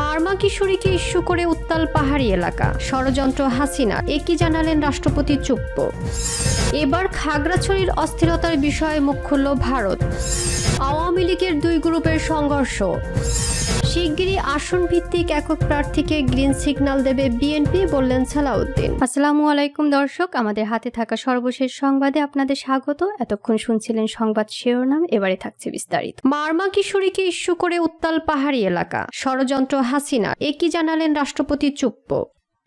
মারমা কিশোরীকে ইস্যু করে উত্তাল পাহাড়ি এলাকা। ষড়যন্ত্র হাসিনা একই জানালেন রাষ্ট্রপতি চুপ্প। এবার খাগড়াছড়ির অস্থিরতার বিষয়ে মুখ খুলল ভারত। আওয়ামী লীগের দুই গ্রুপের সংঘর্ষ। শিগগিরই আসন ভিত্তিক একক প্রার্থীকে গ্রিন সিগন্যাল দেবে বিএনপি বললেন সালাউদ্দিন। আসসালামু আলাইকুম দর্শক আমাদের হাতে থাকা সর্বশেষ সংবাদে আপনাদের স্বাগত। এতক্ষণ শুনছিলেন সংবাদ শিরোনাম এবারে থাকছে বিস্তারিত। মারমা কিশোরীকে ইস্যু করে উত্তাল পাহাড়ি এলাকা ষড়যন্ত্র হাসিনা একই জানালেন রাষ্ট্রপতি চুপ্প।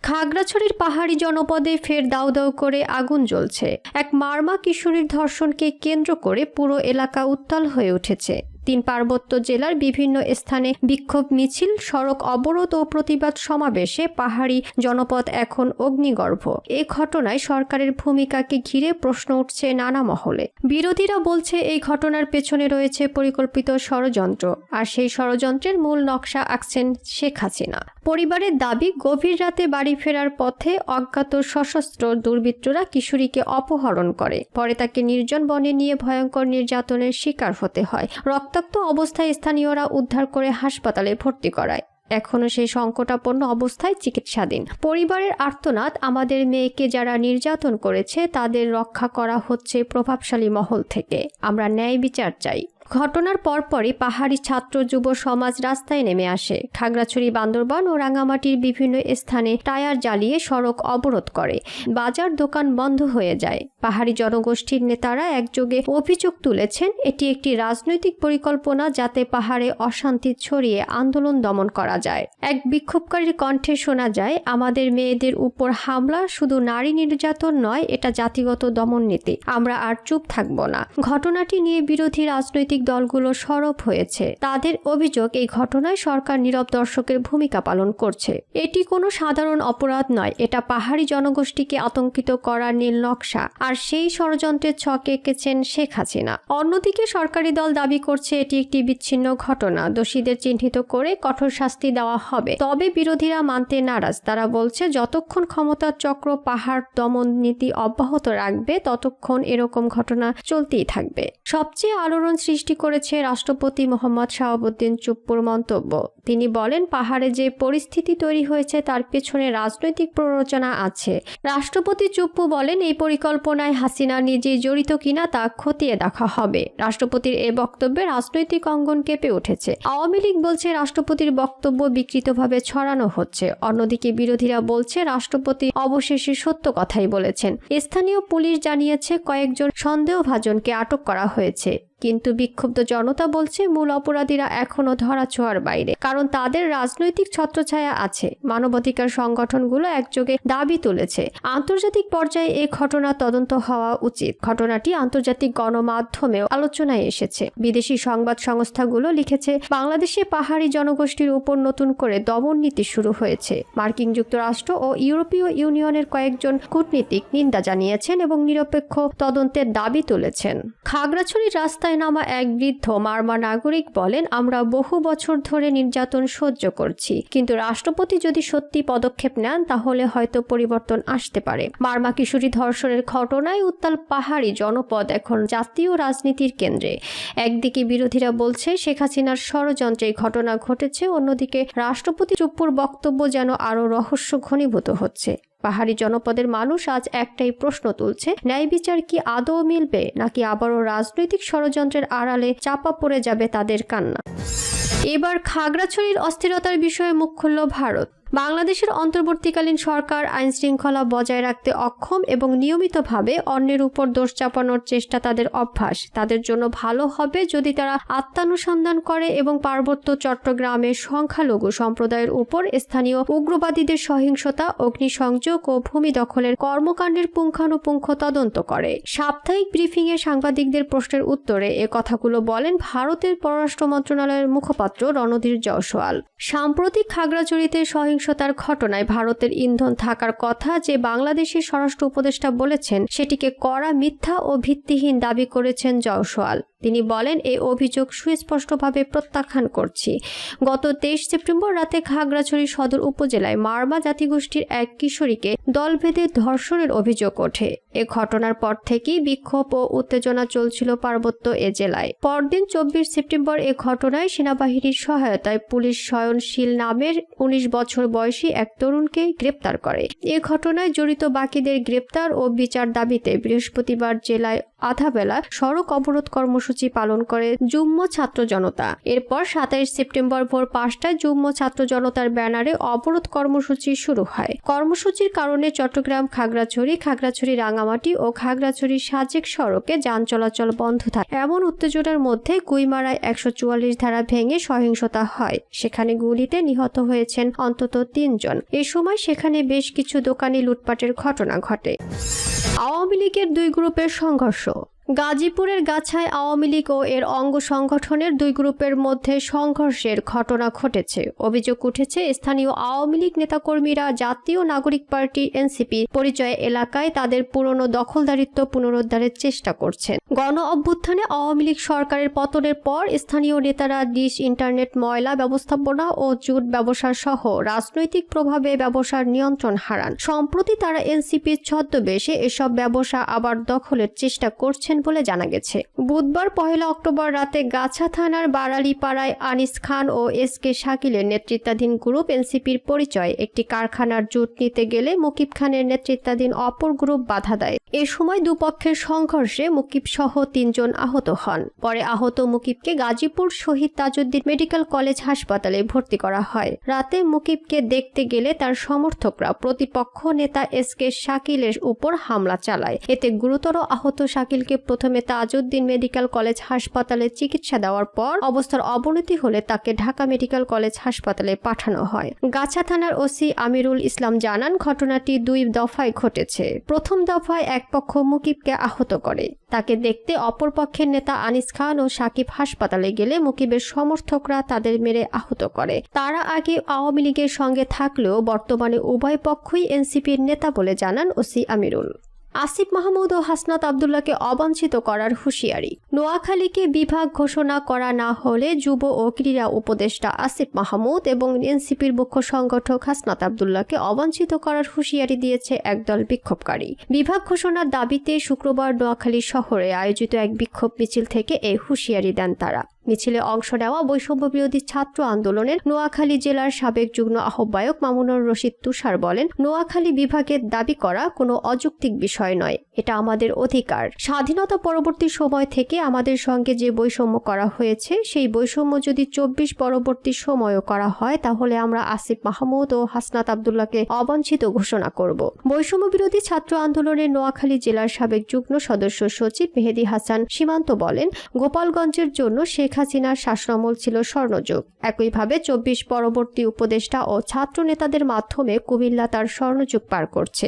খাগড়াছড়ির পাহাড়ি জনপদে ফের দাউ দাউ করে আগুন জ্বলছে। এক মারমা কিশোরীর ধর্ষণকে কেন্দ্র করে পুরো এলাকা উত্তাল হয়ে উঠেছে। তিন পার্বত্য জেলার বিভিন্ন স্থানে বিক্ষোভ মিছিল, সড়ক অবরোধ ও প্রতিবাদ সমাবেশে পাহাড়ি জনপদ এখন অগ্নিগর্ভ। এ ঘটনায় সরকারের ভূমিকাকে ঘিরে প্রশ্ন উঠছে নানা মহলে। বিরোধীরা বলছে এই ঘটনার পেছনে রয়েছে পরিকল্পিত ষড়যন্ত্র। আর সেই ষড়যন্ত্রের মূল নকশা আঁকছেন শেখ হাসিনা। পরিবারের দাবি, গভীর রাতে বাড়ি ফেরার পথে অজ্ঞাত সশস্ত্র দুর্বৃত্তরা কিশোরীকে অপহরণ করে। পরে তাকে নির্জন বনে নিয়ে ভয়ঙ্কর নির্যাতনের শিকার হতে হয়। রক্তাক্ত অবস্থায় স্থানীয়রা উদ্ধার করে হাসপাতালে ভর্তি করায়। এখনও সেই সংকটাপন্ন অবস্থায় চিকিৎসাধীন। পরিবারের আর্তনাদ, আমাদের মেয়েকে যারা নির্যাতন করেছে, তাদের রক্ষা করা হচ্ছে প্রভাবশালী মহল থেকে। আমরা ন্যায় বিচার চাই। ঘটনার পরপরই পাহাড়ি ছাত্র, যুব সমাজ রাস্তায় নেমে আসে। খাগড়াছড়ি, বান্দরবান ও রাঙামাটির বিভিন্ন স্থানে টায়ার জ্বালিয়ে সড়ক অবরোধ করে। বাজার দোকান বন্ধ হয়ে যায়। পাহাড়ি জনগোষ্ঠীর নেতারা একযোগে অভিযোগ তুলেছেন, এটি একটি রাজনৈতিক পরিকল্পনা যাতে পাহাড়ে অশান্তি ছড়িয়ে আন্দোলন দমন করা যায়। এক বিক্ষোভকারীর কণ্ঠে শোনা যায়, আমাদের মেয়েদের উপর হামলা শুধু নারী নির্যাতন নয়, এটা জাতিগত দমন নীতি আমরা আর চুপ থাকব না। ঘটনাটি নিয়ে বিরোধী রাজনৈতিক দলগুলো সরব হয়েছে। তাদের অভিযোগ, এই ঘটনায় সরকার নীরব দর্শকের ভূমিকা পালন করছে। এটি কোনো সাধারণ অপরাধ নয়, এটা পাহাড়ি জনগোষ্ঠীকে আতঙ্কিত করার নীল নকশা। আর সেই ষড়যন্ত্রের ছক এঁকেছেন শেখ হাসিনা। অন্যদিকে সরকারি দল দাবি করছে, এটি একটি বিচ্ছিন্ন ঘটনা। দোষীদের চিহ্নিত করে কঠোর শাস্তি দেওয়া হবে। তবে বিরোধীরা মানতে নারাজ। তারা বলছে, যতক্ষণ ক্ষমতার চক্র পাহাড় দমন নীতি অব্যাহত রাখবে, ততক্ষণ এরকম ঘটনা চলতেই থাকবে। সবচেয়ে আলোড়ন সৃষ্টি করেছে রাষ্ট্রপতি মোহাম্মদ শাহাবুদ্দিন চুপ্পুর মন্তব্য। তিনি বলেন, পাহাড়ে যে পরিস্থিতি তৈরি হয়েছে তার পেছনে রাজনৈতিক প্ররোচনা আছে। রাষ্ট্রপতি চুপ্পু বলেন, এই পরিকল্পনায় হাসিনা নিজেই জড়িত কিনা তা খতিয়ে দেখা হবে। রাষ্ট্রপতির এ বক্তব্যে রাজনৈতিক অঙ্গন কেঁপে উঠেছে। আওয়ামী লীগ বলছে, রাষ্ট্রপতির বক্তব্য বিকৃতভাবে ছড়ানো হচ্ছে। অন্যদিকে বিরোধীরা বলছে, রাষ্ট্রপতি অবশেষে সত্য কথাই বলেছেন। স্থানীয় পুলিশ জানিয়েছে, কয়েকজন সন্দেহভাজনকে আটক করা হয়েছে। কিন্তু বিক্ষুব্ধ জনতা বলছে মূল অপরাধীরা এখনও ধরাছোঁয়ার বাইরে। কারণ তাদের রাজনৈতিক ছত্রছায়া আছে। মানবাধিকার সংগঠনগুলো একযোগে দাবি তুলেছে। আন্তর্জাতিক পর্যায়ে এই ঘটনা তদন্ত হওয়া উচিত। ঘটনাটি আন্তর্জাতিক গণমাধ্যমেও আলোচনায় এসেছে। বিদেশি সংবাদ সংস্থাগুলো লিখেছে, বাংলাদেশে পাহাড়ি জনগোষ্ঠীর উপর নতুন করে দমন নীতি শুরু হয়েছে। মার্কিন যুক্তরাষ্ট্র ও ইউরোপীয় ইউনিয়নের কয়েকজন কূটনীতিক নিন্দা জানিয়েছেন এবং নিরপেক্ষ তদন্তের দাবি তুলেছেন। খাগড়াছড়ির রাস্তায় নামা এক বৃদ্ধ মারমা নাগরিক বলেন, আমরা বহু বছর ধরে নির্যাতন সহ্য করছি। কিন্তু রাষ্ট্রপতি যদি সত্যি পদক্ষেপ নেন, তাহলে হয়তো পরিবর্তন আসতে পারে। মারমা কিশোরী ধর্ষণের ঘটনায় উত্তাল পাহাড়ি জনপদ এখন জাতীয় রাজনীতির কেন্দ্রে। একদিকে বিরোধীরা বলছে, শেখ হাসিনার ষড়যন্ত্রে ঘটনা ঘটেছে। অন্যদিকে রাষ্ট্রপতি চুপ্পুর বক্তব্য যেন আরও রহস্য ঘনীভূত হচ্ছে। পাহাড়ি জনপদের মানুষ আজ একটাই প্রশ্ন তুলছে, ন্যায় বিচার কি আদৌ মিলবে, নাকি আবারও রাজনৈতিক ষড়যন্ত্রের আড়ালে চাপা পড়ে যাবে তাদের কান্না? এবার খাগড়াছড়ির অস্থিরতার বিষয়ে মুখ খুলল ভারত। বাংলাদেশের অন্তর্বর্তীকালীন সরকার আইন শৃঙ্খলা বজায় রাখতে অক্ষম এবং নিয়মিতভাবে অন্যের উপর দোষ চাপানোর চেষ্টা তাদের অভ্যাস। তাদের জন্য ভালো হবে যদি তারা আত্মানুসন্ধান করে এবং পার্বত্য চট্টগ্রামের সংখ্যালঘু সম্প্রদায়ের উপর স্থানীয় উগ্রবাদীদের সহিংসতা, অগ্নিসংযোগ ও ভূমি দখলের কর্মকাণ্ডের পুঙ্খানুপুঙ্খ তদন্ত করে। সাপ্তাহিক ব্রিফিংয়ে সাংবাদিকদের প্রশ্নের উত্তরে এ কথাগুলো বলেন ভারতের পররাষ্ট্র মন্ত্রণালয়ের মুখপাত্র রণধীর জয়সওয়াল সাম্প্রতিক খাগড়াছড়িতে সহিংস সহিংসতার ঘটনায় ভারতের ইন্ধন থাকার কথা যে বাংলাদেশের স্বরাষ্ট্র উপদেষ্টা বলেছেন, সেটিকে কড়া মিথ্যা ও ভিত্তিহীন দাবি করেছেন জয়সওয়াল। তিনি বলেন, এই অভিযোগ সুস্পষ্টভাবে প্রত্যাখ্যান করছি। গত তেইশ সেপ্টেম্বর রাতে খাগড়াছড়ি সদর উপজেলায় মারমা জাতিগোষ্ঠীর এক কিশোরীকে দলভেদে ধর্ষণের অভিযোগ ওঠে। এ ঘটনার পর থেকেই বিক্ষোভ ও উত্তেজনা চলছিল পার্বত্য এ জেলায়। পরদিন চব্বিশ সেপ্টেম্বর এ ঘটনায় সেনাবাহিনীর সহায়তায় পুলিশ স্বয়নশীল নামের উনিশ বছর বয়সী এক তরুণকে গ্রেপ্তার করে। এ ঘটনায় জড়িত বাকিদের গ্রেপ্তার ও বিচার দাবিতে বৃহস্পতিবার জেলায় আধাবেলা সড়ক অবরোধ কর্মসূচি পালন করে যুগ্ম ছাত্র জনতা। এরপর সাতাইশ সেপ্টেম্বর ভোর পাঁচটায় যুগ্ম ছাত্র জনতার ব্যানারে অবরোধ কর্মসূচি শুরু হয়। কর্মসূচির কারণে চট্টগ্রাম, খাগড়াছড়ি খাগড়াছড়ি, রাঙামাটি ও খাগড়াছড়ি সাজেক সড়কে যান চলাচল বন্ধ থাকে। এমন উত্তেজনার মধ্যে গুইমারায় একশো চুয়াল্লিশ ধারা ভেঙে সহিংসতা হয়। সেখানে গুলিতে নিহত হয়েছেন অন্তত তিনজন। এ সময় সেখানে বেশ কিছু দোকানি লুটপাটের ঘটনা ঘটে। আওয়ামী লীগের দুই গ্রুপের সংঘর্ষ। গাজীপুরের গাছায় আওয়ামী লীগ ও এর অঙ্গ সংগঠনের দুই গ্রুপের মধ্যে সংঘর্ষের ঘটনা ঘটেছে। অভিযোগ উঠেছে, স্থানীয় আওয়ামী লীগ নেতাকর্মীরা জাতীয় নাগরিক পার্টি এনসিপি পরিচয় এলাকায় তাদের পুরনো দখলদারিত্ব পুনরুদ্ধারের চেষ্টা করছেন। গণ অভ্যুত্থানে আওয়ামী লীগ সরকারের পতনের পর স্থানীয় নেতারা ডিশ, ইন্টারনেট, ময়লা ব্যবস্থাপনা ও জুট ব্যবসা সহ রাজনৈতিক প্রভাবে ব্যবসার নিয়ন্ত্রণ হারান। সম্প্রতি তারা এনসিপির ছদ্মবেশে এসব ব্যবসা আবার দখলের চেষ্টা করছেন বলে জানা গেছে। বুধবার পহেলা অক্টোবর রাতে গাছা থানার বারালিপাড়ায় আনিস খান ও এস কে শাকিলের নেতৃত্বাধীন গ্রুপ এনসিপির পরিচয় একটি কারখানার জুট নিতে গেলে মুকিব খানের নেতৃত্বাধীন অপর গ্রুপ বাধা দেয়। এ সময় দুপক্ষের সংঘর্ষে মুকিব সহ তিনজন আহত হন। পরে আহত মুকিবকে গাজীপুর শহীদ তাজউদ্দিন মেডিকেল কলেজ হাসপাতালে ভর্তি করা হয়। রাতে মুকিবকে দেখতে গেলে তার সমর্থকরা প্রতিপক্ষ নেতা এস কে শাকিলের উপর হামলা চালায়। এতে গুরুতর আহত শাকিলকে প্রথমে তাজউদ্দিন মেডিকেল কলেজ হাসপাতালে চিকিৎসা দেওয়ার পর অবস্থার অবনতি হলে তাকে ঢাকা মেডিকেল কলেজ হাসপাতালে পাঠানো হয়। গাছা থানার ওসি আমিরুল ইসলাম জানান, ঘটনাটি দুই দফায় ঘটেছে। প্রথম দফায় এক পক্ষ মুকিবকে আহত করে। তাকে দেখতে অপর পক্ষের নেতা আনিস খান ও সাকিব হাসপাতালে গেলে মুকিবের সমর্থকরা তাদের মেরে আহত করে। তারা আগে আওয়ামী লীগের সঙ্গে থাকলেও বর্তমানে উভয় পক্ষই এনসিপির নেতা বলে জানান ওসি আমিরুল। আসিফ মাহমুদ ও হাসনাত আবদুল্লাহকে অবাঞ্ছিত করার হুঁশিয়ারি। নোয়াখালীকে বিভাগ ঘোষণা করা না হলে যুব ও ক্রীড়া উপদেষ্টা আসিফ মাহমুদ এবং এনসিপির মুখ্য সংগঠক হাসনাত আবদুল্লাহকে অবাঞ্ছিত করার হুঁশিয়ারি দিয়েছে একদল বিক্ষোভকারী। বিভাগ ঘোষণার দাবিতে শুক্রবার নোয়াখালী শহরে আয়োজিত এক বিক্ষোভ মিছিল থেকে এই হুঁশিয়ারি দেন তারা। মিছিলে অংশ নেওয়া বৈষম্য বিরোধী ছাত্র আন্দোলনের নোয়াখালী জেলার সাবেক যুগ্ম আহ্বায়ক মামুনুর রশিদ তুষার বলেন, নোয়াখালী বিভাগের দাবি করা কোনো অযৌক্তিক বিষয় নয়। এটা আমাদের অধিকার। স্বাধীনতা পরবর্তী সময় থেকে আমাদের সঙ্গে যে বৈষম্য করা হয়েছে, সেই বৈষম্য যদি চব্বিশ পরবর্তী সময়ও করা হয়, তাহলে আমরা আসিফ মাহমুদ ও হাসনাত আবদুল্লাহকে অবাঞ্ছিত ঘোষণা করব। বৈষম্য বিরোধী ছাত্র আন্দোলনের নোয়াখালী জেলার সাবেক যুগ্ম সদস্য সচিব মেহেদি হাসান সীমান্ত বলেন, গোপালগঞ্জের জন্য শেখ হাসিনার শাসনামল ছিল স্বর্ণযুগ। একইভাবে চব্বিশ পরবর্তী উপদেষ্টা ও ছাত্র নেতাদের মাধ্যমে কুমিল্লা তার স্বর্ণযুগ পার করছে।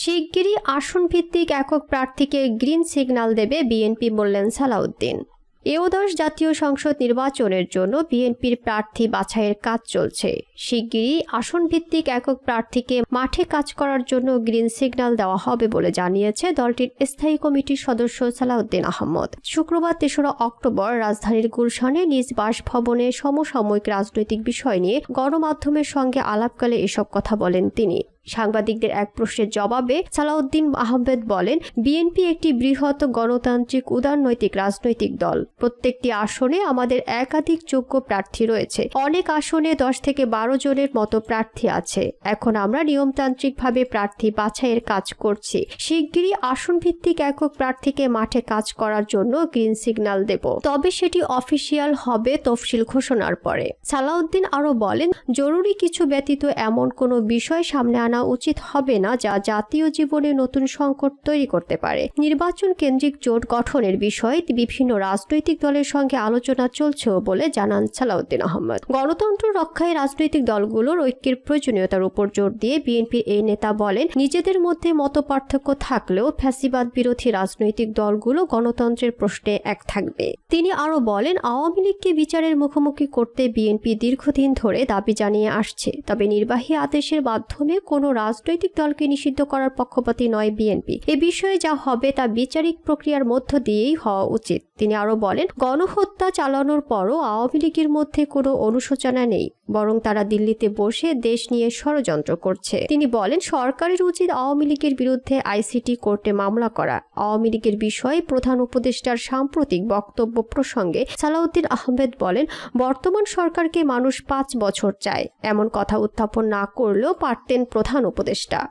শিগগিরই আসন ভিত্তিক একক প্রার্থীকে গ্রিন সিগন্যাল দেবে বিএনপি, বললেন সালাউদ্দিন। এওদশ জাতীয় সংসদ নির্বাচনের জন্য বিএনপির প্রার্থী বাছাইয়ের কাজ চলছে। শিগগিরই আসন ভিত্তিক একক প্রার্থীকে মাঠে কাজ করার জন্য গ্রিন সিগন্যাল দেওয়া হবে বলে জানিয়েছে দলটির স্থায়ী কমিটির সদস্য সালাউদ্দিন আহমদ। শুক্রবার তেসরা অক্টোবর রাজধানীর গুলশানে নিজ বাসভবনে সমসাময়িক রাজনৈতিক বিষয় নিয়ে গণমাধ্যমের সঙ্গে আলাপকালে এসব কথা বলেন তিনি। সাংবাদিকদের এক প্রশ্নের জবাবে সালাউদ্দিন আহমেদ বলেন, বিএনপি একটি বৃহৎ গণতান্ত্রিক উদারনৈতিক রাজনৈতিক দল। প্রত্যেকটি আসনে আমাদের একাধিক যোগ্য প্রার্থী রয়েছে। অনেক আসনে দশ থেকে বারো জনের মতো প্রার্থী আছে। এখন আমরা নিয়মতান্ত্রিকভাবে প্রার্থী বাছাইয়ের কাজ করছি। শিগগিরই আসন ভিত্তিক একক প্রার্থীকে মাঠে কাজ করার জন্য গ্রিন সিগন্যাল দেব। তবে সেটি অফিসিয়াল হবে তফসিল ঘোষণার পরে। সালাউদ্দিন আরও বলেন, জরুরি কিছু ব্যতীত এমন কোনো বিষয় সামনে আনা উচিত হবে না যা জাতীয় জীবনে নতুন সংকট তৈরি করতে পারে। নির্বাচন কেন্দ্রিক জোট গঠনের বিষয়ে বিভিন্ন রাজনৈতিক দলের সঙ্গে আলোচনা চলছেও বলে জানান সালাউদ্দিন আহমদ। গণতন্ত্র রক্ষায় রাজনৈতিক দলগুলোর ঐক্যের প্রয়োজনীয়তার উপর জোর দিয়ে বিএনপির এই নেতা বলেন, নিজেদের মধ্যে মত পার্থক্য থাকলেও ফ্যাসিবাদ বিরোধী রাজনৈতিক দলগুলো গণতন্ত্রের প্রশ্নে এক থাকবে। তিনি আরও বলেন, আওয়ামী লীগকে বিচারের মুখোমুখি করতে বিএনপি দীর্ঘদিন ধরে দাবি জানিয়ে আসছে, তবে নির্বাহী আদেশের মাধ্যমে কোনো রাজনৈতিক দলকে নিষিদ্ধ করার পক্ষপাতী নয় বিএনপি। এ বিষয়ে যা হবে তা বিচারিক প্রক্রিয়ার মধ্য দিয়েই হওয়া উচিত। তিনি আরও বলেন, গণহত্যা চালানোর পরও আওয়ামী লীগের মধ্যে কোনো অনুশোচনা নেই। বরং তারা দিল্লিতে বসে দেশ নিয়ে ষড়যন্ত্র করছে। তিনি বলেন, সরকারের উচিত আওয়ামী লীগের বিরুদ্ধে আইসিটি কোর্টে মামলা করা। আওয়ামী লীগের বিষয়ে প্রধান উপদেষ্টার সাম্প্রতিক বক্তব্য প্রসঙ্গে সালাউদ্দিন আহমেদ বলেন, বর্তমান সরকারকে মানুষ পাঁচ বছর চায়। এমন কথা উত্থাপন না করলেও পারতেন প্রধান উপদেষ্টা।